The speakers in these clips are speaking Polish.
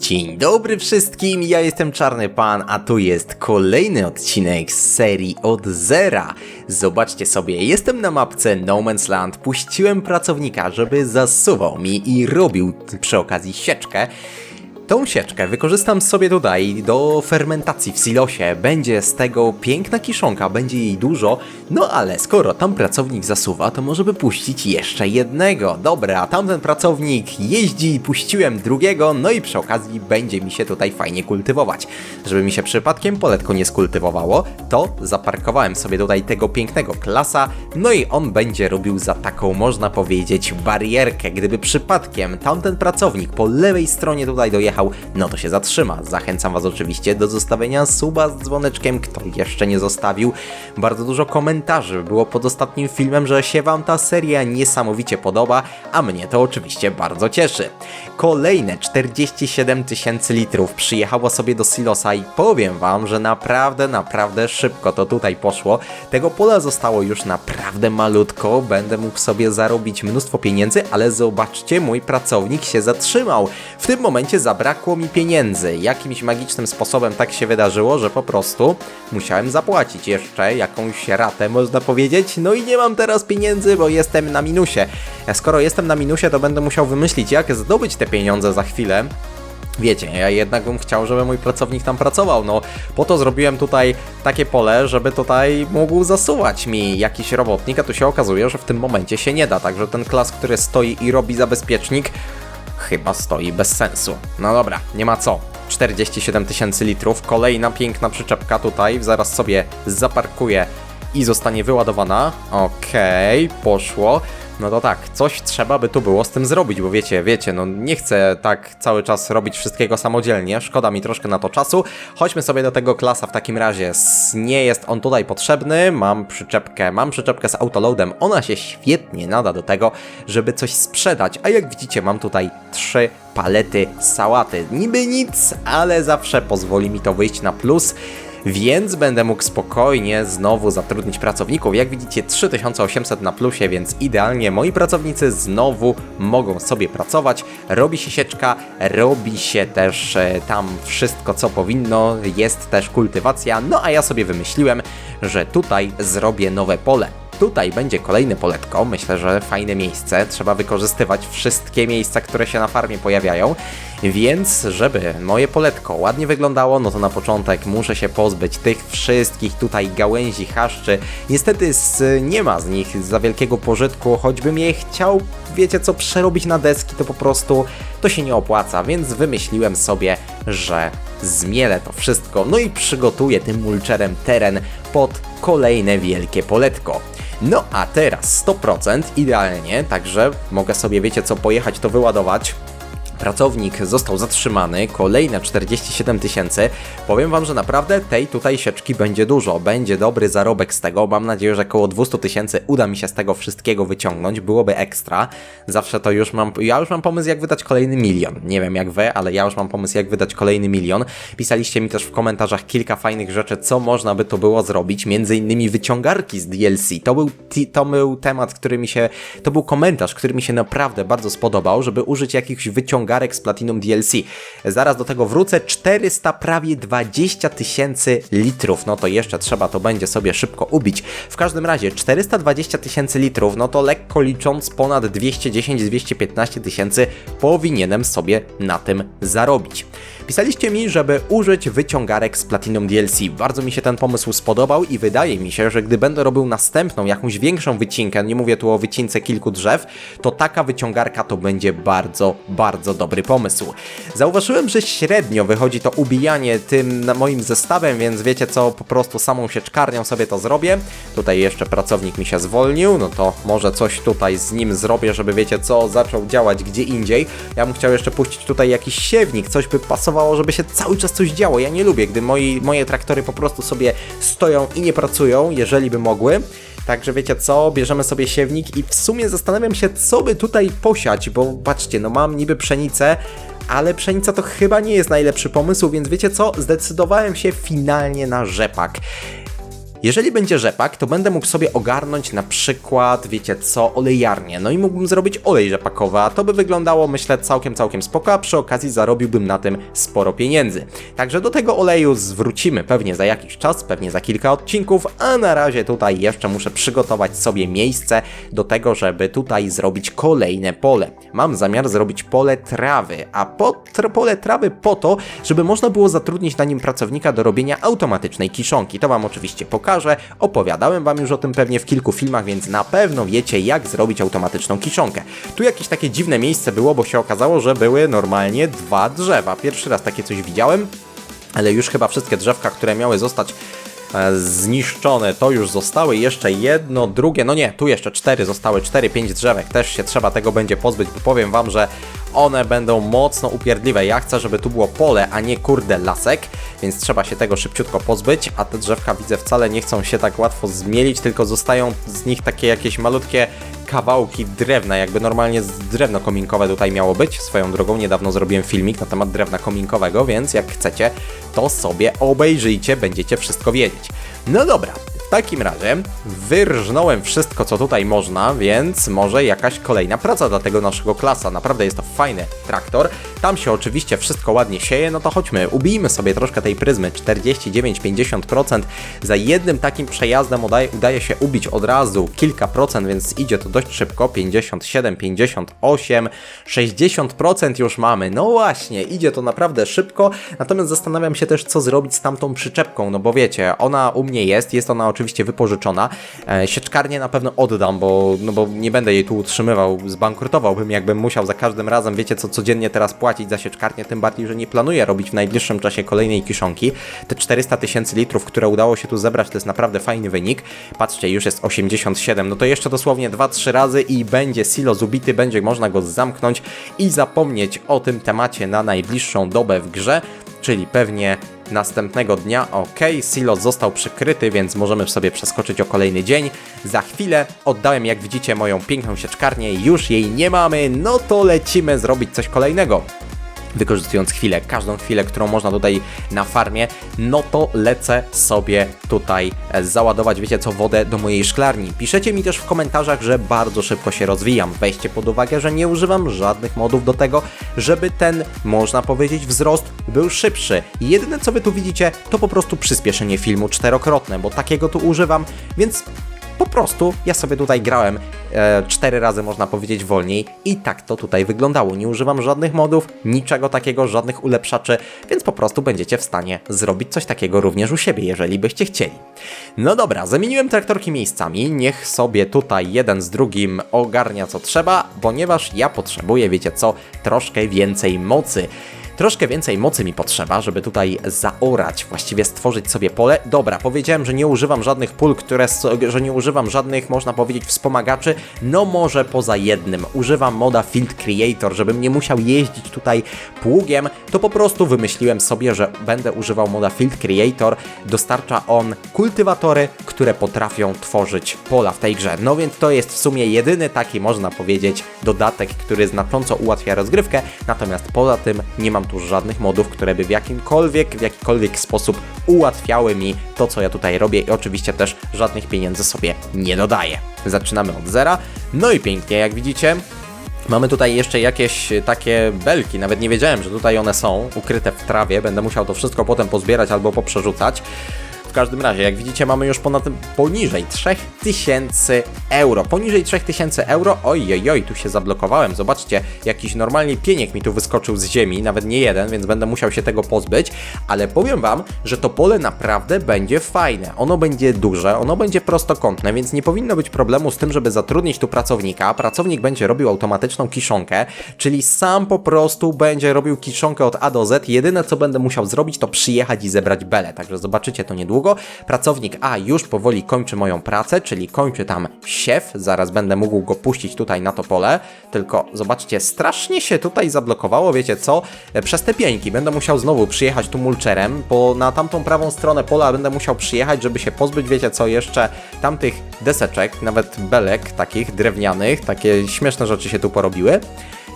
Dzień dobry wszystkim, ja jestem Czarny Pan, a tu jest kolejny odcinek z serii od zera. Zobaczcie sobie, jestem na mapce No Man's Land, puściłem pracownika, żeby zasuwał mi i robił przy okazji sieczkę. Tą sieczkę wykorzystam sobie tutaj do fermentacji w silosie. Będzie z tego piękna kiszonka, będzie jej dużo. No ale skoro tam pracownik zasuwa, to może by puścić jeszcze jednego. Dobra, tamten pracownik jeździ, puściłem drugiego, no i przy okazji będzie mi się tutaj fajnie kultywować. Żeby mi się przypadkiem poletko nie skultywowało, to zaparkowałem sobie tutaj tego pięknego klasa, no i on będzie robił za taką, można powiedzieć, barierkę. Gdyby przypadkiem tamten pracownik po lewej stronie tutaj dojechał, no to się zatrzyma. Zachęcam Was oczywiście do zostawienia suba z dzwoneczkiem, kto jeszcze nie zostawił. Bardzo dużo komentarzy było pod ostatnim filmem, że się Wam ta seria niesamowicie podoba, a mnie to oczywiście bardzo cieszy. Kolejne 47 tysięcy litrów przyjechało sobie do silosa i powiem Wam, że naprawdę, naprawdę szybko to tutaj poszło. Tego pola zostało już naprawdę malutko, będę mógł sobie zarobić mnóstwo pieniędzy, ale zobaczcie, mój pracownik się zatrzymał. W tym momencie zabrakło mi pieniędzy. Jakimś magicznym sposobem tak się wydarzyło, że po prostu musiałem zapłacić jeszcze jakąś ratę, można powiedzieć. No i nie mam teraz pieniędzy, bo jestem na minusie. A skoro jestem na minusie, to będę musiał wymyślić, jak zdobyć te pieniądze za chwilę. Wiecie, ja jednak bym chciał, żeby mój pracownik tam pracował. No, po to zrobiłem tutaj takie pole, żeby tutaj mógł zasuwać mi jakiś robotnik, a tu się okazuje, że w tym momencie się nie da. Także ten klas, który stoi i robi zabezpiecznik, chyba stoi bez sensu. No dobra, nie ma co. 47 tysięcy litrów, kolejna piękna przyczepka tutaj, zaraz sobie zaparkuję i zostanie wyładowana. Okej, poszło. No to tak, coś trzeba by tu było z tym zrobić, bo wiecie, wiecie, no nie chcę tak cały czas robić wszystkiego samodzielnie, szkoda mi troszkę na to czasu. Chodźmy sobie do tego klasa w takim razie. Nie jest on tutaj potrzebny, mam przyczepkę, mam przyczepkę z autoloadem, ona się świetnie nada do tego, żeby coś sprzedać, a jak widzicie mam tutaj trzy palety sałaty. Niby nic, ale zawsze pozwoli mi to wyjść na plus więc będę mógł spokojnie znowu zatrudnić pracowników. Jak widzicie 3800 na plusie, więc idealnie moi pracownicy znowu mogą sobie pracować. Robi się sieczka, robi się też e, tam wszystko co powinno, jest też kultywacja, no a ja sobie wymyśliłem, że tutaj zrobię nowe pole. Tutaj będzie kolejne poletko, myślę, że fajne miejsce. Trzeba wykorzystywać wszystkie miejsca, które się na farmie pojawiają. Więc, żeby moje poletko ładnie wyglądało, no to na początek muszę się pozbyć tych wszystkich tutaj gałęzi, chaszczy. Niestety z, nie ma z nich za wielkiego pożytku, choćbym je chciał, wiecie co, przerobić na deski, to po prostu to się nie opłaca, więc wymyśliłem sobie, że zmielę to wszystko, no i przygotuję tym mulczerem teren pod kolejne wielkie poletko. No a teraz 100% idealnie, także mogę sobie, wiecie co, pojechać to wyładować. Pracownik został zatrzymany, kolejne 47 tysięcy. Powiem Wam, że naprawdę tej tutaj sieczki będzie dużo. Będzie dobry zarobek z tego. Mam nadzieję, że około 200 tysięcy uda mi się z tego wszystkiego wyciągnąć. Byłoby ekstra. Zawsze to już mam. Ja już mam pomysł, jak wydać kolejny milion. Nie wiem jak Wy, ale ja już mam pomysł, jak wydać kolejny milion. Pisaliście mi też w komentarzach kilka fajnych rzeczy, co można by to było zrobić. Między innymi wyciągarki z DLC. To był, to był temat, który mi się. To był komentarz, który mi się naprawdę bardzo spodobał, żeby użyć jakichś wyciągarek z Platinum DLC. Zaraz do tego wrócę. 400 prawie 20 tysięcy litrów. No to jeszcze trzeba to będzie sobie szybko ubić. W każdym razie 420 tysięcy litrów, no to lekko licząc ponad 210-215 tysięcy powinienem sobie na tym zarobić. Pisaliście mi, żeby użyć wyciągarek z Platinum DLC. Bardzo mi się ten pomysł spodobał i wydaje mi się, że gdy będę robił następną, jakąś większą wycinkę, nie mówię tu o wycince kilku drzew, to taka wyciągarka to będzie bardzo, bardzo dobry pomysł. Zauważyłem, że średnio wychodzi to ubijanie tym moim zestawem, więc wiecie co, po prostu samą sieczkarnią sobie to zrobię. Tutaj jeszcze pracownik mi się zwolnił, no to może coś tutaj z nim zrobię, żeby wiecie co, zaczął działać gdzie indziej. Ja bym chciał jeszcze puścić tutaj jakiś siewnik, coś by pasowało, żeby się cały czas coś działo. Ja nie lubię, gdy moi, moje traktory po prostu sobie stoją i nie pracują, jeżeli by mogły. Także wiecie co, bierzemy sobie siewnik i w sumie zastanawiam się, co by tutaj posiać, bo patrzcie, no mam niby pszenicę, ale pszenica to chyba nie jest najlepszy pomysł, więc wiecie co, zdecydowałem się finalnie na rzepak. Jeżeli będzie rzepak, to będę mógł sobie ogarnąć na przykład, wiecie co, olejarnię. No i mógłbym zrobić olej rzepakowy, a to by wyglądało, myślę, całkiem, całkiem spoko, a przy okazji zarobiłbym na tym sporo pieniędzy. Także do tego oleju zwrócimy pewnie za jakiś czas, pewnie za kilka odcinków, a na razie tutaj jeszcze muszę przygotować sobie miejsce do tego, żeby tutaj zrobić kolejne pole. Mam zamiar zrobić pole trawy, a po, tr- pole trawy po to, żeby można było zatrudnić na nim pracownika do robienia automatycznej kiszonki. To Wam oczywiście pokażę, opowiadałem Wam już o tym pewnie w kilku filmach, więc na pewno wiecie jak zrobić automatyczną kiszonkę. Tu jakieś takie dziwne miejsce było, bo się okazało, że były normalnie dwa drzewa. Pierwszy raz takie coś widziałem, ale już chyba wszystkie drzewka, które miały zostać zniszczone, to już zostały. Jeszcze jedno, drugie, no nie, tu jeszcze cztery zostały, cztery, pięć drzewek. Też się trzeba tego będzie pozbyć, bo powiem wam, że one będą mocno upierdliwe. Ja chcę, żeby tu było pole, a nie kurde lasek, więc trzeba się tego szybciutko pozbyć, a te drzewka widzę wcale nie chcą się tak łatwo zmielić, tylko zostają z nich takie jakieś malutkie kawałki drewna, jakby normalnie drewno kominkowe tutaj miało być. Swoją drogą niedawno zrobiłem filmik na temat drewna kominkowego, więc jak chcecie, to sobie obejrzyjcie, będziecie wszystko wiedzieć. No dobra, takim razie wyrżnąłem wszystko, co tutaj można, więc może jakaś kolejna praca dla tego naszego klasa. Naprawdę jest to fajny traktor. Tam się oczywiście wszystko ładnie sieje, no to chodźmy, ubijmy sobie troszkę tej pryzmy. 49-50% za jednym takim przejazdem udaje, udaje się ubić od razu kilka procent, więc idzie to dość szybko. 57, 58, 60% już mamy. No właśnie, idzie to naprawdę szybko. Natomiast zastanawiam się też, co zrobić z tamtą przyczepką, no bo wiecie, ona u mnie jest, jest ona oczywiście wypożyczona. E, sieczkarnię na pewno oddam, bo, no bo nie będę jej tu utrzymywał, zbankrutowałbym, jakbym musiał za każdym razem, wiecie co, codziennie teraz płacić za sieczkarnię, tym bardziej, że nie planuję robić w najbliższym czasie kolejnej kiszonki. Te 400 tysięcy litrów, które udało się tu zebrać, to jest naprawdę fajny wynik. Patrzcie, już jest 87, no to jeszcze dosłownie 2-3 razy i będzie silo zubity, będzie można go zamknąć i zapomnieć o tym temacie na najbliższą dobę w grze, czyli pewnie następnego dnia. Ok, silo został przykryty, więc możemy sobie przeskoczyć o kolejny dzień. Za chwilę oddałem, jak widzicie, moją piękną sieczkarnię, już jej nie mamy, no to lecimy zrobić coś kolejnego wykorzystując chwilę, każdą chwilę, którą można tutaj na farmie, no to lecę sobie tutaj e, załadować, wiecie co, wodę do mojej szklarni. Piszecie mi też w komentarzach, że bardzo szybko się rozwijam. Weźcie pod uwagę, że nie używam żadnych modów do tego, żeby ten, można powiedzieć, wzrost był szybszy. Jedyne co wy tu widzicie, to po prostu przyspieszenie filmu czterokrotne, bo takiego tu używam, więc po prostu ja sobie tutaj grałem e, cztery razy, można powiedzieć, wolniej i tak to tutaj wyglądało. Nie używam żadnych modów, niczego takiego, żadnych ulepszaczy, więc po prostu będziecie w stanie zrobić coś takiego również u siebie, jeżeli byście chcieli. No dobra, zamieniłem traktorki miejscami, niech sobie tutaj jeden z drugim ogarnia co trzeba, ponieważ ja potrzebuję, wiecie co, troszkę więcej mocy. Troszkę więcej mocy mi potrzeba, żeby tutaj zaorać, właściwie stworzyć sobie pole. Dobra, powiedziałem, że nie używam żadnych pól, które, że nie używam żadnych, można powiedzieć, wspomagaczy. No może poza jednym. Używam moda Field Creator, żebym nie musiał jeździć tutaj pługiem, to po prostu wymyśliłem sobie, że będę używał moda Field Creator. Dostarcza on kultywatory, które potrafią tworzyć pola w tej grze. No więc to jest w sumie jedyny taki, można powiedzieć, dodatek, który znacząco ułatwia rozgrywkę, natomiast poza tym nie mam żadnych modów, które by w jakimkolwiek, w jakikolwiek sposób ułatwiały mi to, co ja tutaj robię i oczywiście też żadnych pieniędzy sobie nie dodaję. Zaczynamy od zera, no i pięknie, jak widzicie, Mamy tutaj jeszcze jakieś takie belki, nawet nie wiedziałem, że tutaj one są, ukryte w trawie. Będę musiał to wszystko potem pozbierać albo poprzerzucać. W każdym razie, jak widzicie, mamy już ponad poniżej 3000 euro. Poniżej 3000 euro, oj, oj, oj, tu się zablokowałem. Zobaczcie, jakiś normalnie pieniek mi tu wyskoczył z ziemi, nawet nie jeden, więc będę musiał się tego pozbyć. Ale powiem Wam, że to pole naprawdę będzie fajne. Ono będzie duże, ono będzie prostokątne, więc nie powinno być problemu z tym, żeby zatrudnić tu pracownika. Pracownik będzie robił automatyczną kiszonkę, czyli sam po prostu będzie robił kiszonkę od A do Z. Jedyne, co będę musiał zrobić, to przyjechać i zebrać belę. Także zobaczycie to niedługo. Pracownik A już powoli kończy moją pracę, czyli kończy tam siew. Zaraz będę mógł go puścić tutaj na to pole. Tylko zobaczcie, strasznie się tutaj zablokowało, wiecie co? E, Przez te pieńki będę musiał znowu przyjechać tu mulczerem, bo na tamtą prawą stronę pola będę musiał przyjechać, żeby się pozbyć, wiecie co, jeszcze tamtych deseczek, nawet belek takich drewnianych, takie śmieszne rzeczy się tu porobiły.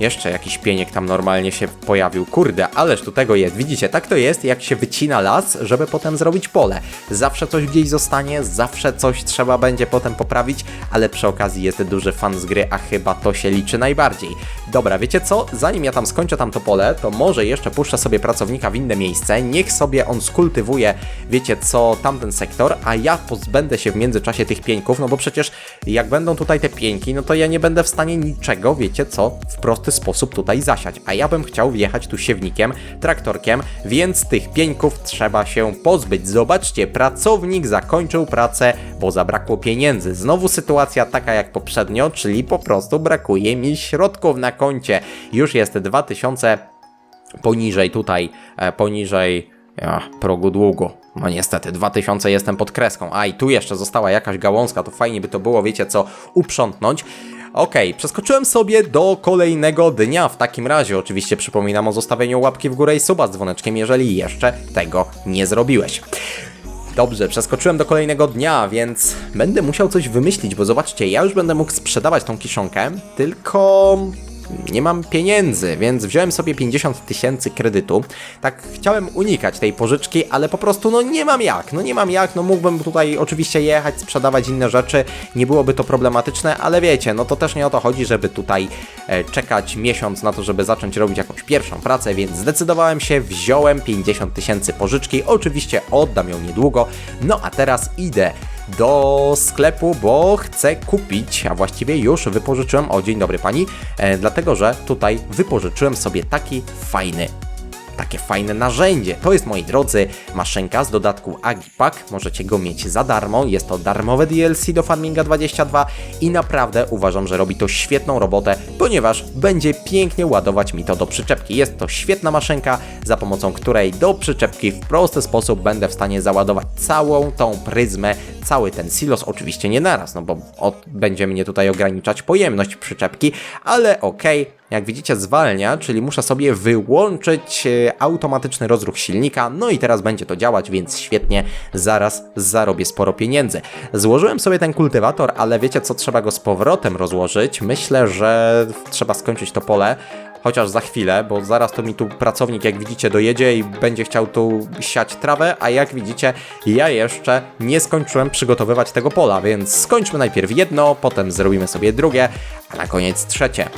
Jeszcze jakiś pieniek tam normalnie się pojawił. Kurde, ależ tu tego jest. Widzicie, tak to jest, jak się wycina las, żeby potem zrobić pole. Zawsze coś gdzieś zostanie, zawsze coś trzeba będzie potem poprawić, ale przy okazji jest duży fan z gry, a chyba to się liczy najbardziej. Dobra, wiecie co? Zanim ja tam skończę tam to pole, to może jeszcze puszczę sobie pracownika w inne miejsce, niech sobie on skultywuje, wiecie co, tamten sektor, a ja pozbędę się w międzyczasie tych pieńków, no bo przecież jak będą tutaj te pieńki, no to ja nie będę w stanie niczego, wiecie co, w prosty sposób tutaj zasiać, a ja bym chciał wjechać tu siewnikiem, traktorkiem, więc tych pieńków trzeba się pozbyć. Zobaczcie, pracownik zakończył pracę, bo zabrakło pieniędzy. Znowu sytuacja taka jak poprzednio, czyli po prostu brakuje mi środków na koncie. Już jest 2000 poniżej tutaj, e, poniżej ja, progu długu. No niestety, 2000 jestem pod kreską. A i tu jeszcze została jakaś gałązka, to fajnie by to było, wiecie co, uprzątnąć. Okej, przeskoczyłem sobie do kolejnego dnia. W takim razie oczywiście przypominam o zostawieniu łapki w górę i suba z dzwoneczkiem, jeżeli jeszcze tego nie zrobiłeś. Dobrze, przeskoczyłem do kolejnego dnia, więc będę musiał coś wymyślić, bo zobaczcie, ja już będę mógł sprzedawać tą kiszonkę, tylko nie mam pieniędzy, więc wziąłem sobie 50 tysięcy kredytu. Tak chciałem unikać tej pożyczki, ale po prostu no nie mam jak, no nie mam jak, no mógłbym tutaj oczywiście jechać, sprzedawać inne rzeczy, nie byłoby to problematyczne, ale wiecie, no to też nie o to chodzi, żeby tutaj e, czekać miesiąc na to, żeby zacząć robić jakąś pierwszą pracę, więc zdecydowałem się, wziąłem 50 tysięcy pożyczki, oczywiście oddam ją niedługo, no a teraz idę do sklepu, bo chcę kupić, a właściwie już wypożyczyłem, o dzień dobry pani, e, dlatego że tutaj wypożyczyłem sobie taki fajny takie fajne narzędzie. To jest, moi drodzy, maszynka z dodatku Agipack. Możecie go mieć za darmo. Jest to darmowe DLC do Farminga 22 i naprawdę uważam, że robi to świetną robotę, ponieważ będzie pięknie ładować mi to do przyczepki. Jest to świetna maszynka, za pomocą której do przyczepki w prosty sposób będę w stanie załadować całą tą pryzmę, cały ten silos, oczywiście nie naraz, no bo od, będzie mnie tutaj ograniczać pojemność przyczepki, ale okej, okay jak widzicie zwalnia, czyli muszę sobie wyłączyć e, automatyczny rozruch silnika, no i teraz będzie to działać, więc świetnie, zaraz zarobię sporo pieniędzy. Złożyłem sobie ten kultywator, ale wiecie co, trzeba go z powrotem rozłożyć, myślę, że trzeba skończyć to pole, chociaż za chwilę, bo zaraz to mi tu pracownik, jak widzicie, dojedzie i będzie chciał tu siać trawę, a jak widzicie, ja jeszcze nie skończyłem przygotowywać tego pola, więc skończmy najpierw jedno, potem zrobimy sobie drugie, a na koniec trzecie.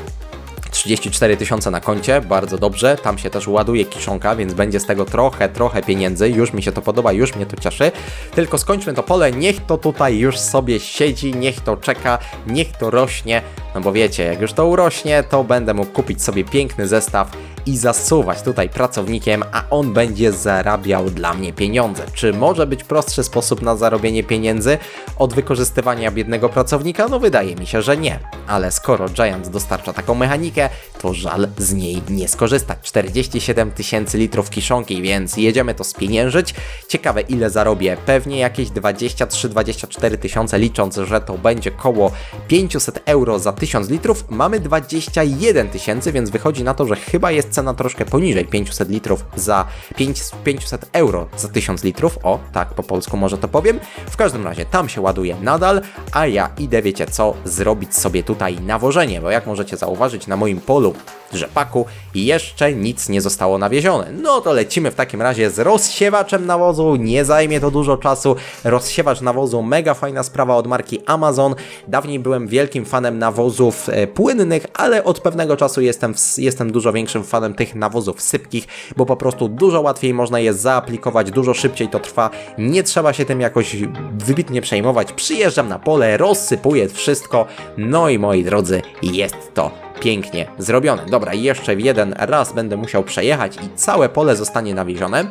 34 tysiące na koncie, bardzo dobrze. Tam się też ładuje kiszonka, więc będzie z tego trochę, trochę pieniędzy. Już mi się to podoba, już mnie to cieszy. Tylko skończmy to pole, niech to tutaj już sobie siedzi, niech to czeka, niech to rośnie. No bo wiecie, jak już to urośnie, to będę mógł kupić sobie piękny zestaw i zasuwać tutaj pracownikiem, a on będzie zarabiał dla mnie pieniądze. Czy może być prostszy sposób na zarobienie pieniędzy od wykorzystywania biednego pracownika? No wydaje mi się, że nie. Ale skoro Giant dostarcza taką mechanikę, to żal z niej nie skorzystać. 47 tysięcy litrów kiszonki, więc jedziemy to spieniężyć. Ciekawe ile zarobię. Pewnie jakieś 23-24 tysiące licząc, że to będzie koło 500 euro za 1000 litrów. Mamy 21 tysięcy, więc wychodzi na to, że chyba jest cena troszkę poniżej 500 litrów za 5, 500 euro za 1000 litrów. O, tak po polsku może to powiem. W każdym razie tam się ładuje nadal, a ja idę, wiecie co, zrobić sobie tutaj nawożenie, bo jak możecie zauważyć na moim polu rzepaku jeszcze nic nie zostało nawiezione. No to lecimy w takim razie z rozsiewaczem nawozu, nie zajmie to dużo czasu. Rozsiewacz nawozu, mega fajna sprawa od marki Amazon. Dawniej byłem wielkim fanem nawozów e, płynnych, ale od pewnego czasu jestem, jestem dużo większym fanem tych nawozów sypkich, bo po prostu dużo łatwiej można je zaaplikować, dużo szybciej to trwa, nie trzeba się tym jakoś wybitnie przejmować. Przyjeżdżam na pole, rozsypuję wszystko, no i moi drodzy, jest to pięknie zrobione. Dobra, jeszcze jeden raz będę musiał przejechać i całe pole zostanie nawiezione.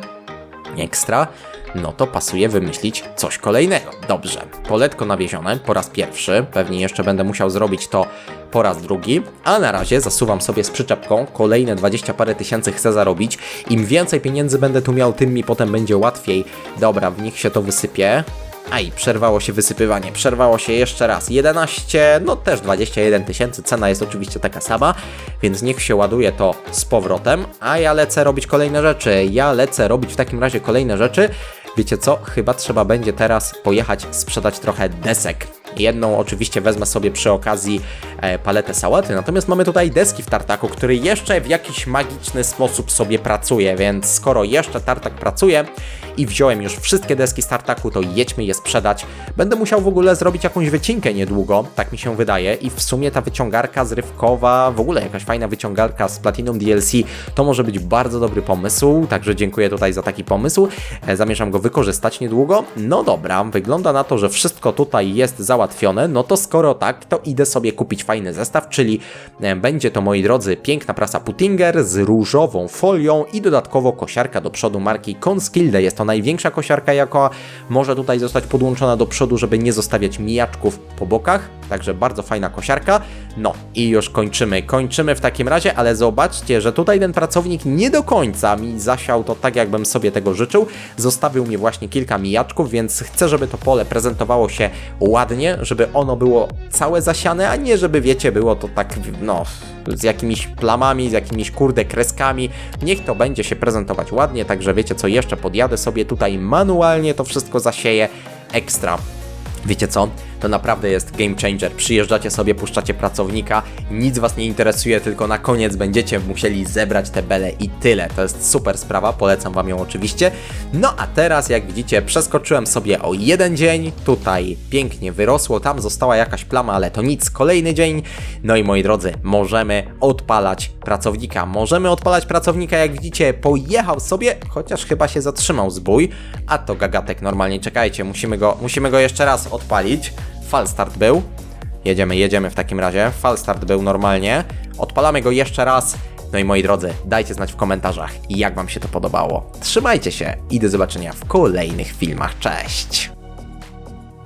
Ekstra. No to pasuje wymyślić coś kolejnego. Dobrze, poletko nawiezione po raz pierwszy. Pewnie jeszcze będę musiał zrobić to po raz drugi, a na razie zasuwam sobie z przyczepką. Kolejne 20 parę tysięcy chcę zarobić. Im więcej pieniędzy będę tu miał, tym mi potem będzie łatwiej. Dobra, w nich się to wysypie. Aj, przerwało się wysypywanie, przerwało się jeszcze raz. 11, no też 21 tysięcy, cena jest oczywiście taka sama, więc niech się ładuje to z powrotem, a ja lecę robić kolejne rzeczy. Ja lecę robić w takim razie kolejne rzeczy. Wiecie co? Chyba trzeba będzie teraz pojechać sprzedać trochę desek. Jedną oczywiście wezmę sobie przy okazji e, paletę sałaty, natomiast mamy tutaj deski w tartaku, który jeszcze w jakiś magiczny sposób sobie pracuje, więc skoro jeszcze tartak pracuje i wziąłem już wszystkie deski z tartaku, to jedźmy je sprzedać. Będę musiał w ogóle zrobić jakąś wycinkę niedługo, tak mi się wydaje i w sumie ta wyciągarka zrywkowa, w ogóle jakaś fajna wyciągarka z Platinum DLC, to może być bardzo dobry pomysł, także dziękuję tutaj za taki pomysł. E, Zamierzam go wykorzystać niedługo. No dobra, wygląda na to, że wszystko tutaj jest załatwione, no to skoro tak, to idę sobie kupić fajny zestaw, czyli e, będzie to, moi drodzy, piękna prasa Puttinger z różową folią i dodatkowo kosiarka do przodu marki Conskilde. Jest to największa kosiarka, jaka może tutaj zostać podłączona do przodu, żeby nie zostawiać mijaczków po bokach, także bardzo fajna kosiarka. No i już kończymy, kończymy w takim razie, ale zobaczcie, że tutaj ten pracownik nie do końca mi zasiał to tak, jakbym sobie tego życzył. Zostawił mi właśnie kilka mijaczków, więc chcę, żeby to pole prezentowało się ładnie, żeby ono było całe zasiane, a nie żeby, wiecie, było to tak, no, z jakimiś plamami, z jakimiś kurde kreskami. Niech to będzie się prezentować ładnie, także wiecie co, jeszcze podjadę sobie tutaj manualnie, to wszystko zasieję ekstra. Wiecie co? To naprawdę jest game changer. Przyjeżdżacie sobie, puszczacie pracownika, nic was nie interesuje, tylko na koniec będziecie musieli zebrać te bele i tyle. To jest super sprawa, polecam wam ją oczywiście. No a teraz, jak widzicie, przeskoczyłem sobie o jeden dzień. Tutaj pięknie wyrosło, tam została jakaś plama, ale to nic. Kolejny dzień. No i moi drodzy, możemy odpalać pracownika. Możemy odpalać pracownika, jak widzicie, pojechał sobie, chociaż chyba się zatrzymał zbój. A to gagatek normalnie, czekajcie, musimy go, musimy go jeszcze raz odpalić. Falstart był. Jedziemy, jedziemy w takim razie. Falstart był normalnie. Odpalamy go jeszcze raz. No i moi drodzy, dajcie znać w komentarzach, jak Wam się to podobało. Trzymajcie się i do zobaczenia w kolejnych filmach. Cześć!